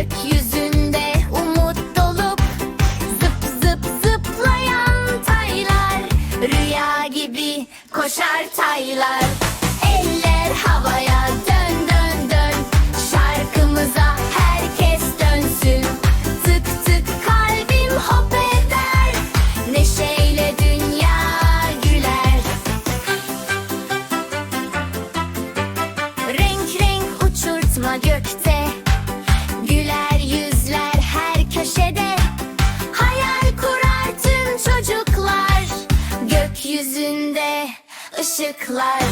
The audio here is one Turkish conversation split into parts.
Gökyüzünde umut dolup Zıp zıp zıplayan taylar Rüya gibi koşar taylar. Eller havaya dön dön dön Şarkımıza herkes dönsün. Tık tık kalbim hop eder Neşeyle dünya güler. Renk renk uçurtma gökte ışıklar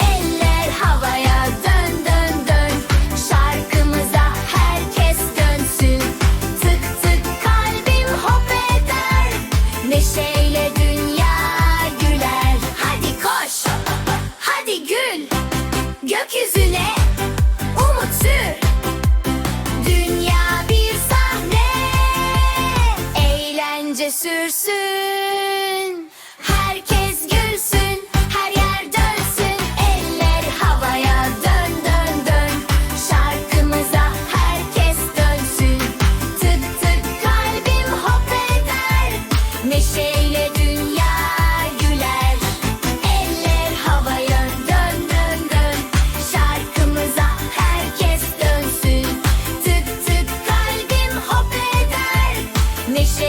Eller havaya dön dön dön. Şarkımıza herkes dönsün. Tık tık kalbim hop eder. Neşeyle dünya güler. Hadi koş, hadi gül. Gökyüzüne umut sür. Dünya bir sahne. Eğlence sürsün Neşe